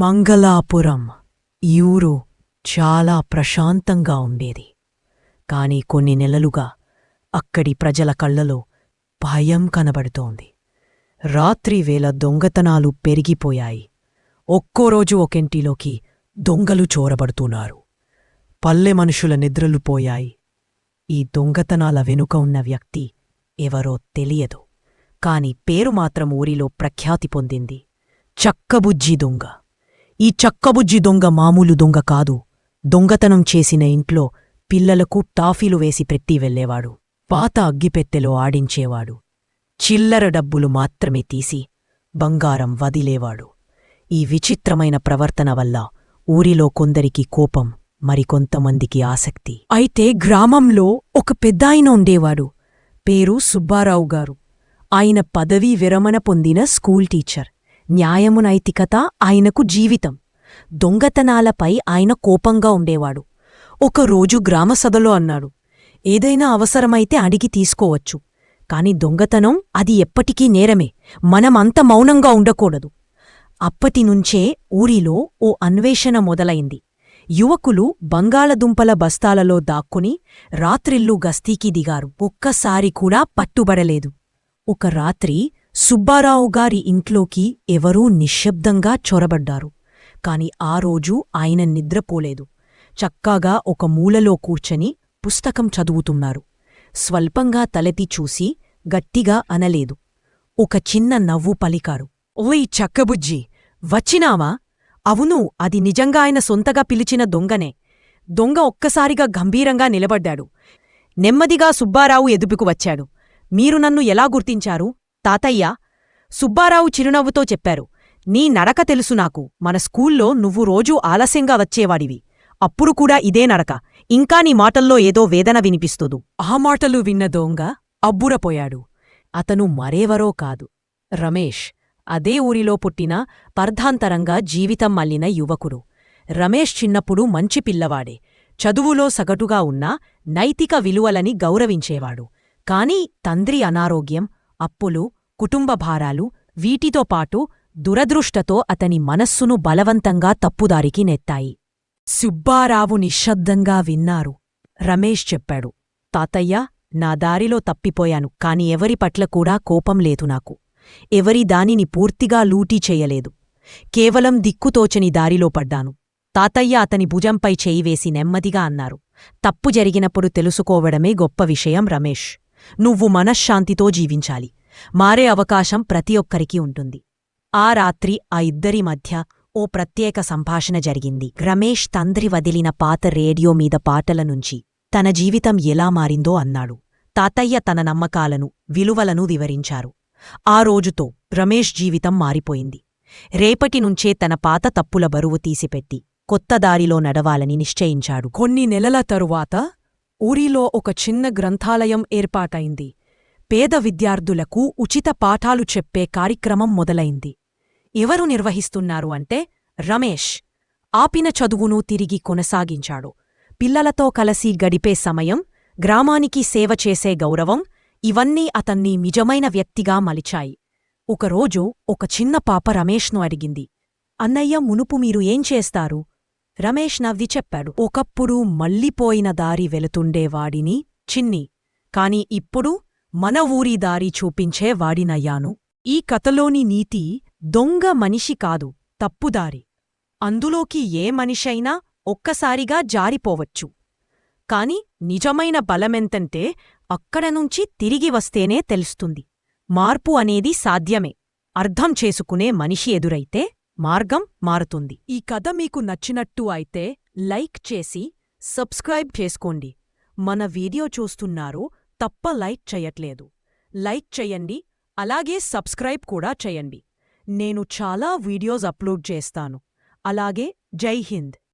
మంగళాపురం ఈ ఊరు చాలా ప్రశాంతంగా ఉండేది. కాని కొన్ని నెలలుగా అక్కడి ప్రజల కళ్ళలో భయం కనబడుతోంది. రాత్రి వేళ దొంగతనాలు పెరిగిపోయాయి. ఒక్కోరోజు ఒకింటిలోకి దొంగలు చోరబడుతున్నారు. పల్లె మనుషుల నిద్రలు పోయాయి. ఈ దొంగతనాల వెనుక ఉన్న వ్యక్తి ఎవరో తెలియదు. కాని పేరు మాత్రం ఊరిలో ప్రఖ్యాతి పొందింది. చక్కబుజ్జి దొంగ. ఈ చక్కబుజ్జి దొంగ మామూలు దొంగ కాదు. దొంగతనం చేసిన ఇంట్లో పిల్లలకు టాఫీలు వేసి పెట్టి వెళ్ళేవాడు. పాత అగ్గిపెత్తెలో ఆడించేవాడు. చిల్లర డబ్బులు మాత్రమే తీసి బంగారం వదిలేవాడు. ఈ విచిత్రమైన ప్రవర్తన వల్ల ఊరిలో కొందరికి కోపం మరికొంతమందికి ఆసక్తి. అయితే గ్రామంలో ఒక పెద్దాయన ఉండేవాడు. పేరు సుబ్బారావు గారు. ఆయన పదవీ విరమణ పొందిన స్కూల్ టీచర్. న్యాయము నైతికత ఆయనకు జీవితం. దొంగతనాలపై ఆయన కోపంగా ఉండేవాడు. ఒకరోజు గ్రామసభలో అన్నాడు ఏదైనా అవసరమైతే అడిగి తీసుకోవచ్చు. కాని దొంగతనం అది ఎప్పటికీ నేరమే. మనమంత మౌనంగా ఉండకూడదు. అప్పటినుంచే ఊరిలో ఓ అన్వేషణ మొదలైంది. యువకులు బంగాళదుంపల బస్తాలలో దాక్కుని రాత్రిళ్ళు గస్తీకి దిగారు. ఒక్కసారి కూడా పట్టుబడలేదు. ఒక రాత్రి సుబ్బారావు గారి ఇంట్లోకి ఎవరూ నిశ్శబ్దంగా చొరబడ్డారు. కాని ఆ రోజు ఆయన నిద్రపోలేదు. చక్కాగా ఒక మూలలో కూర్చని పుస్తకం చదువుతున్నారు. స్వల్పంగా తలెతి చూసి గట్టిగా అనలేదు. ఒక చిన్న నవ్వు పలికారు. ఓయ్ చక్కబుజ్జి వచ్చినావా? అవును అది నిజంగా ఆయన సొంతగా పిలిచిన దొంగనే. దొంగ ఒక్కసారిగా గంభీరంగా నిలబడ్డాడు. నెమ్మదిగా సుబ్బారావు ఎదుపుకు వచ్చాడు. మీరు నన్ను ఎలా గుర్తించారు? తాతయ్య సుబ్బారావు చిరునవ్వుతో చెప్పారు నీ నడక తెలుసు నాకు. మన స్కూల్లో నువ్వు రోజూ ఆలస్యంగా వచ్చేవాడివి. అప్పుడు కూడా ఇదే నడక. ఇంకా నీ మాటల్లో ఏదో వేదన వినిపిస్తుదు. ఆ మాటలు విన్న దొంగ అబ్బురపోయాడు. అతను మరేవరో కాదు. రమేష్ అదే ఊరిలో పుట్టిన పర్ధాంతరంగా జీవితం మల్లిన యువకుడు. రమేష్ చిన్నప్పుడు మంచి పిల్లవాడే. చదువులో సగటుగా ఉన్నా నైతిక విలువలని గౌరవించేవాడు. కాని తండ్రి అనారోగ్యం అప్పులు కుటుంబ భారాలు వీటితో పాటు దురదృష్టతో అతని మనస్సును బలవంతంగా తప్పుదారికి నెత్తాయి. సుబ్బారావు నిశ్శబ్దంగా విన్నారు. రమేష్ చెప్పాడు తాతయ్య నా దారిలో తప్పిపోయాను కాని ఎవరి పట్ల కూడా కోపం లేదు నాకు. ఎవరి దానిని పూర్తిగా లూటీ చెయ్యలేదు కేవలం దిక్కుతోచని దారిలో పడ్డాను. తాతయ్య అతని భుజంపై చేయివేసి నెమ్మదిగా అన్నారు తప్పు జరిగినప్పుడు తెలుసుకోవడమే గొప్ప విషయం రమేష్. నువ్వు మనశ్శాంతితో జీవించాలి. మారే అవకాశం ప్రతి ఒక్కరికి ఉంటుంది. ఆ రాత్రి ఆ ఇద్దరి మధ్య ఓ ప్రత్యేక సంభాషణ జరిగింది. రమేష్ తండ్రి వదిలిన పాత రేడియో మీద పాటల నుంచి తన జీవితం ఎలా మారిందో అన్నాడు. తాతయ్య తన నమ్మకాలను విలువలను వివరించారు. ఆ రోజుతో రమేష్ జీవితం మారిపోయింది. రేపటి నుంచే తన పాత తప్పుల బరువు తీసిపెట్టి కొత్త దారిలో నడవాలని నిశ్చయించాడు. కొన్ని నెలల తరువాత ఊరిలో ఒక చిన్న గ్రంథాలయం ఏర్పాటైంది. పేద విద్యార్థులకు ఉచిత పాఠాలు చెప్పే కార్యక్రమం మొదలైంది. ఎవరు నిర్వహిస్తున్నారు అంటే రమేష్. ఆపిన చదువును తిరిగి కొనసాగించాడు. పిల్లలతో కలసి గడిపే సమయం గ్రామానికి సేవ చేసే గౌరవం ఇవన్నీ అతన్ని నిజమైన వ్యక్తిగా మలిచాయి. ఒకరోజు ఒక చిన్న పాప రమేష్ను అడిగింది. అన్నయ్య మునుపు మీరు ఏం చేస్తారు? రమేష్ నవ్వి చెప్పాడు ఒకప్పుడు మళ్ళీపోయిన దారి వెళుతుండేవాడిని చిన్ని. కాని ఇప్పుడు మన ఊరి దారి చూపించే వాడినయ్యాను. ఈ కథలోని నీతి దొంగ మనిషి కాదు తప్పుదారి. అందులోకి ఏ మనిషైనా ఒక్కసారిగా జారిపోవచ్చు. కాని నిజమైన బలమెంతంటే అక్కడనుంచి తిరిగి వస్తేనే తెలుస్తుంది. మార్పు అనేది సాధ్యమే. అర్థం చేసుకునే మనిషి ఎదురైతే మార్గం మారుతుంది. ఈ కథ మీకు నచ్చినట్టు అయితే లైక్ చేసి సబ్స్క్రైబ్ చేసుకోండి. మన వీడియో చూస్తున్నారు తప్ప లైక్ చెయ్యట్లేదు లైక్ చెయ్యండి అలాగే సబ్స్క్రైబ్ కూడా చెయ్యండి నేను చాలా వీడియోస్ అప్లోడ్ చేస్తాను. అలాగే జై హింద్!